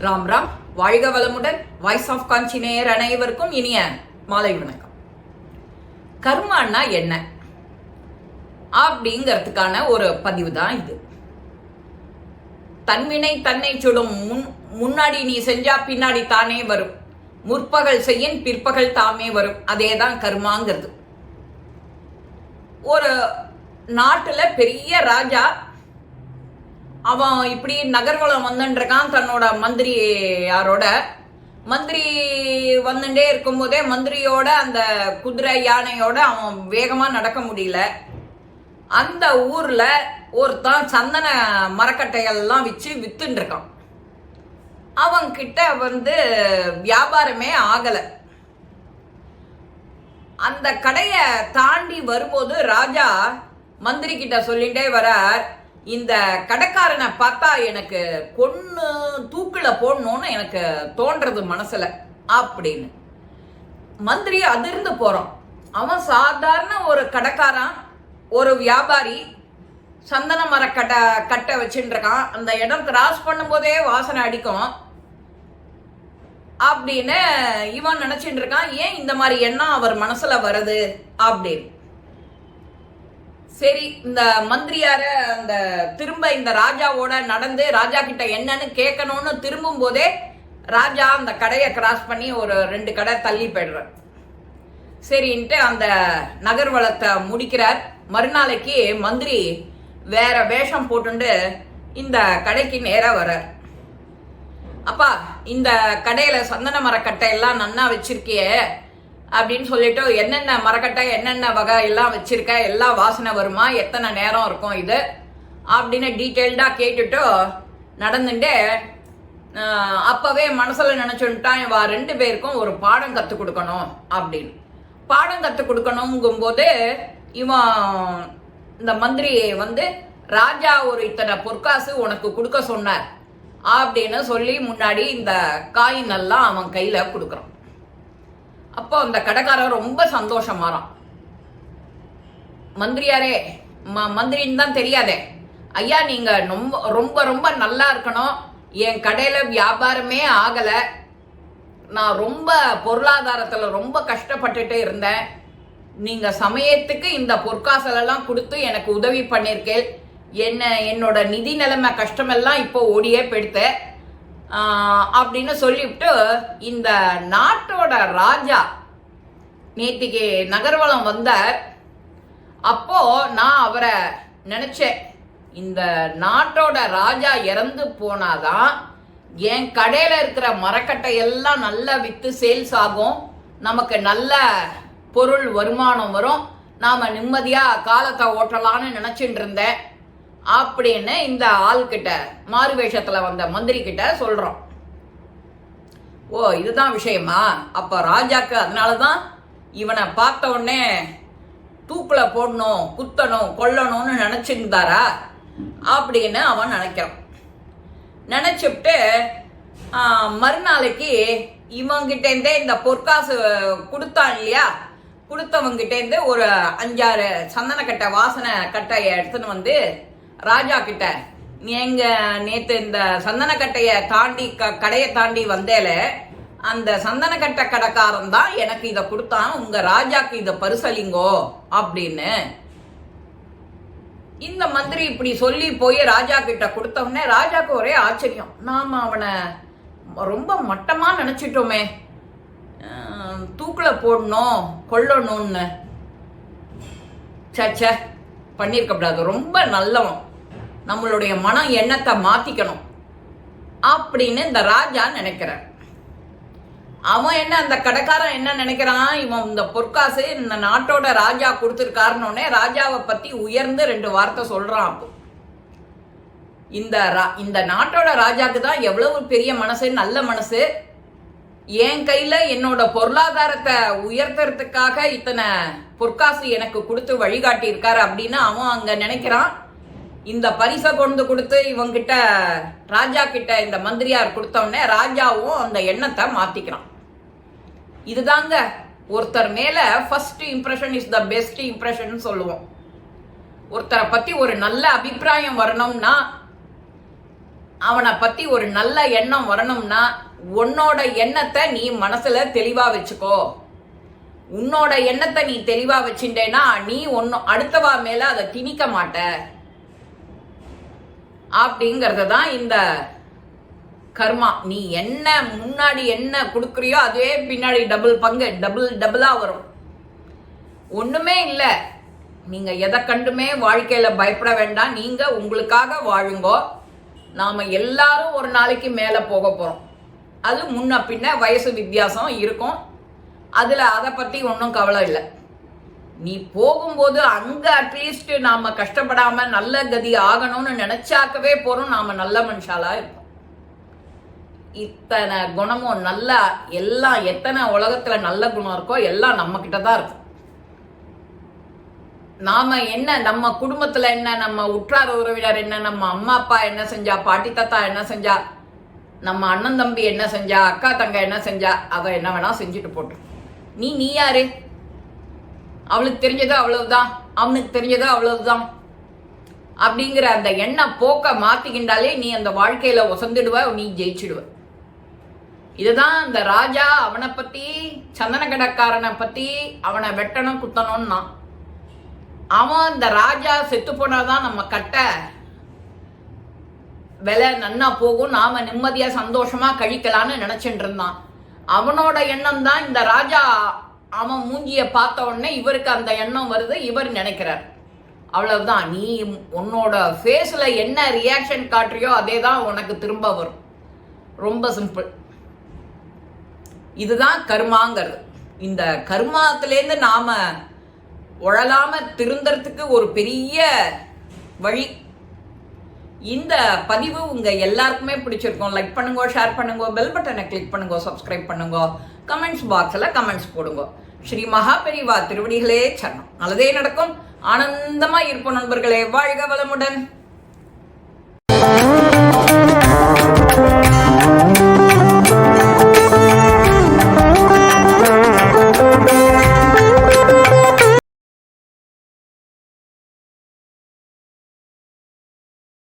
ராம் ராம். வாழ்க வளமுடன். Voice of காஞ்சி நேயர் அனைவருக்கும் இனிய மாலை வணக்கம். கர்மான்னா என்ன? அப்படிங்கிறதுக்கான ஒரு பதிவு தான் இது. தன்வினை தன்னை சுடும் முன் முன்னாடி நீ செஞ்சா பின்னாடி தானே வரும். முற்பகல் செய்யின் பிற்பகல் தாமே வரும். அதே தான் கர்மாங்கிறது. ஒரு நாட்டில் பெரிய ராஜா அவன் இப்படி நகர்வலம் வந்துட்டுருக்கான் தன்னோட மந்திரி யாரோட மந்திரி வந்துட்டே இருக்கும்போதே மந்திரியோட அந்த குதிரை யானையோட அவன் வேகமாக நடக்க முடியல. அந்த ஊரில் ஒருத்தன் சந்தன மரக்கட்டைகள்லாம் வச்சு வித்துன்னு இருக்கான். அவன் வந்து வியாபாரமே ஆகலை. அந்த கடையை தாண்டி வரும்போது ராஜா மந்திரி கிட்ட சொல்லிட்டே வரார் இந்த கடைக்காரனை பார்த்தா எனக்கு கொன்று தூக்கில் போடணும்னு எனக்கு தோன்றது மனசில் அப்படின்னு. மந்திரி அதிர்ந்து போகிறோம் அவன் சாதாரண ஒரு கடைக்காரன் ஒரு வியாபாரி சந்தன மர கட்டை கட்டை வச்சுட்டுருக்கான். அந்த இடம் கிராஸ் பண்ணும்போதே வாசனை அடிக்கும். அப்படின்னு இவன் நினச்சிட்டு இருக்கான் ஏன் இந்த மாதிரி எண்ணம் அவர் மனசில் வருது அப்படின்னு. சரி இந்த மந்திரியார அந்த திரும்ப இந்த ராஜாவோட நடந்து ராஜா கிட்ட என்னன்னு கேட்கணும்னு திரும்பும் போதே ராஜா அந்த கடையை கிராஸ் பண்ணி ஒரு ரெண்டு கடை தள்ளி போயிடுறார். சரின்ட்டு அந்த நகர்வலத்தை முடிக்கிறார். மறுநாளைக்கு மந்திரி வேற வேஷம் போட்டுண்டு இந்த கடைக்கு நேராக வர்றார். அப்பா இந்த கடையில சந்தன மரக்கட்டை எல்லாம் நன்னா வச்சிருக்கியே அப்படின்னு சொல்லிட்டு என்னென்ன மரக்கட்டை என்னென்ன வகை எல்லாம் வச்சிருக்க எல்லாம் வாசனை வருமா எத்தனை நேரம் இருக்கும் இது? அப்படின்னு டீட்டெயில்டாக கேட்டுட்டு நடந்துட்டு அப்போவே அப்பவே மனசுல இவா ரெண்டு பேருக்கும் ஒரு பாடம் கற்றுக் கொடுக்கணும் அப்படின்னு. பாடம் கற்றுக் கொடுக்கணுங்கும்போது இவன் இந்த மந்திரி வந்து ராஜா ஒரு இத்தனை பொற்காசு உனக்கு கொடுக்க சொன்னார். அப்படின்னு சொல்லி முன்னாடி இந்த காயின் எல்லாம் அவன் கையில் கொடுக்குறான். அப்போ அந்த கடைக்காரன் ரொம்ப சந்தோஷமாறான் மந்திரியாரே ம மந்திரின்னு தான் தெரியாதே. ஐயா நீங்க ரொம்ப ரொம்ப ரொம்ப நல்லா இருக்கணும். என் கடையில வியாபாரமே ஆகல. நான் ரொம்ப பொருளாதாரத்துல ரொம்ப கஷ்டப்பட்டுட்டு இருந்தேன். நீங்க சமயத்துக்கு இந்த பொற்காசலெல்லாம் கொடுத்து எனக்கு உதவி பண்ணியிருக்கேன் என்ன என்னோட நிதி நிலைமை கஷ்டமெல்லாம் இப்போ ஓடியே போயிடுத்து அப்படின்னு சொல்லிவிட்டு இந்த நாட்டோட ராஜா நேத்திக்கு நகர்வலம் வந்தார். அப்போ நான் அவரை நினைச்சேன் இந்த நாட்டோட ராஜா இறந்து போனாதான் என் கடையில் இருக்கிற மரக்கட்டை எல்லாம் நல்லா விற்று சேல்ஸ் ஆகும். நமக்கு நல்ல பொருள் வருமானம் வரும். நாம் நிம்மதியாக காலத்தை ஓட்டலாம்னு நினச்சிட்டு இருந்தேன். அப்படின்னு இந்த ஆள்கிட்ட மாறு வேஷத்துல வந்த மந்திரி கிட்ட சொல்றோம். ஓ இதுதான் விஷயமா? அப்ப ராஜாக்கு அதனாலதான் இவனை பார்த்த உடனே தூக்குல போடணும் குத்தணும் கொல்லணும்னு நினைச்சிருந்தாரா? அப்படின்னு அவன் நினைக்கிறான். நினைச்சுட்டு மறுநாளைக்கு மறுநாளைக்கு இவங்கிட்டேருந்தே இந்த பொற்காசு கொடுத்தான் இல்லையா? கொடுத்தவங்கிட்டேருந்து ஒரு அஞ்சாறு சந்தனக்கட்டை வாசனை கட்டையை எடுத்துன்னு வந்து ராஜா கிட்ட நீ எங்க நேத்து இந்த சந்தனக்கட்டைய தாண்டி க கடையை தாண்டி வந்தேல அந்த சந்தனக்கட்டை கடைக்காரன் தான் எனக்கு இதை கொடுத்தான். உங்க ராஜாக்கு இதை பரிசலிங்கோ அப்படின்னு. இந்த மந்திரி இப்படி சொல்லி போய் ராஜா கிட்ட கொடுத்தோடனே ராஜாக்கு ஒரே ஆச்சரியம். நாம அவனை ரொம்ப மட்டமா நினைச்சிட்டோமே. தூக்கில் போடணும் கொல்லணும்னு. சச்ச பண்ணியிருக்கப்படாது ரொம்ப நல்லவன். நம்மளுடைய மன எண்ணத்தை மாத்திக்கணும். அப்படின்னு இந்த ராஜா நினைக்கிறார். அவன் என்ன அந்த கடைக்காரன் என்ன நினைக்கிறான்? இவன் இந்த பொற்காசு இந்த நாட்டோட ராஜா கொடுத்துருக்காருன்னொடனே ராஜாவை பத்தி உயர்ந்து ரெண்டு வார்த்தை சொல்றான் அப்போ. இந்த ரா- இந்த நாட்டோட ராஜாக்கு தான் எவ்வளவு பெரிய மனசு நல்ல மனசு என் கையில என்னோட பொருளாதாரத்தை உயர்த்துறதுக்காக இத்தனை பொற்காசு எனக்கு கொடுத்து வழிகாட்டி இருக்காரு அப்படின்னு அவன் அங்க நினைக்கிறான். இந்த பரிசை கொண்டு கொடுத்து இவங்கிட்ட ராஜா கிட்ட இந்த மந்திரியார் கொடுத்தவொடனே ராஜாவும் அந்த எண்ணத்தை மாத்திக்கிறான். இதுதாங்க ஒருத்தர் மேல first impression is the best impression சொல்லுவோம். ஒருத்தரை பத்தி ஒரு நல்ல அபிப்பிராயம் வரணும்னா அவனை பத்தி ஒரு நல்ல எண்ணம் வரணும்னா உன்னோட எண்ணத்தை நீ மனசுல தெளிவா வச்சுக்கோ. உன்னோட எண்ணத்தை நீ தெளிவா வச்சுட்டேன்னா நீ ஒன்னு அடுத்தவா மேல அதை திணிக்க மாட்ட. அப்படிங்கறது தான் இந்த கர்மா. நீ என்ன முன்னாடி என்ன கொடுக்குறியோ அதுவே பின்னாடி டபுள் பங்கு டபுள் டபுளா வரும். ஒண்ணுமே இல்லை. நீங்க எதை கண்டுமே வாழ்க்கையில பயப்பட வேண்டாம். நீங்க உங்களுக்காக வாழுங்கோ. நாம எல்லாரும் ஒரு நாளைக்கு மேல போக போறோம். அது முன்ன பின்ன வயசு வித்தியாசம் இருக்கும். அதில் அதை பற்றி ஒன்றும் கவலை இல்லை. நீ போகும்போது அங்கே அட்லீஸ்ட் நாம் கஷ்டப்படாமல் நல்ல கதி ஆகணும்னு நினச்சாக்கவே போகிறோம் நாம் நல்ல மனுஷாலாக இருப்போம். இத்தனை குணமும் நல்ல எல்லாம் எத்தனை உலகத்தில் நல்ல குணம் இருக்கோ எல்லாம் நம்மக்கிட்ட தான் இருக்கும் நாம என்ன நம்ம குடும்பத்தில் என்ன நம்ம உற்றார் உறவினர் என்ன நம்ம அம்மா அப்பா என்ன செஞ்சா பாட்டி தாத்தா என்ன செஞ்சா நம்ம அண்ணன் தம்பி என்ன செஞ்சா அக்கா தங்க என்ன செஞ்சா அவ என்ன வேணா செஞ்சுட்டு போட்டு நீ நீ யாரு? அவளுக்கு தெரிஞ்சது அவ்வளவுதான். அவனுக்கு தெரிஞ்சது அவ்வளவுதான். அப்படிங்கிற அந்த எண்ண போக்க மாத்திக்கின்றாலே நீ அந்த வாழ்க்கையில ஒசந்துடுவ நீ ஜெயிச்சிடுவ. இதுதான் அந்த ராஜா அவனை பத்தி சந்தன கடக்காரனை பத்தி அவனை வெட்டணும் குத்தணும்னா. அவன் இந்த ராஜா செத்து போனாதான் நம்ம கட்ட விலை நன்னா போகும் நாம நிம்மதியா சந்தோஷமா கழிக்கலான்னு நினைச்சிட்டு இருந்தான். அவனோட எண்ணம் தான் இந்த ராஜா அவன் மூஞ்சிய பார்த்த உடனே இவருக்கு அந்த எண்ணம் வருது இவர் நினைக்கிறார். அவ்வளவுதான். நீ உன்னோட ஃபேஸ்ல என்ன ரியாக்ஷன் காட்டுறியோ அதே தான் உனக்கு திரும்ப வரும். ரொம்ப சிம்பிள் இதுதான் கர்மாங்கிறது. இந்த கர்மாத்திலேருந்து நாம உழலாம திருந்துறதுக்கு ஒரு பெரிய வழி. இந்த பதிவு உங்க எல்லாருக்குமே பிடிச்சிருக்கும். லைக் பண்ணுங்க ஷேர் பண்ணுங்க பெல் பட்டனை கிளிக் பண்ணுங்க சப்ஸ்கிரைப் பண்ணுங்க கமெண்ட்ஸ் பாக்ஸில் கமெண்ட்ஸ் போடுங்க. ஸ்ரீ மகாபெரிவா திருவடிகளே சரணம். நல்லதே நடக்கும். ஆனந்தமா இருப்போம் நண்பர்களே. வாழ்க வளமுடன்.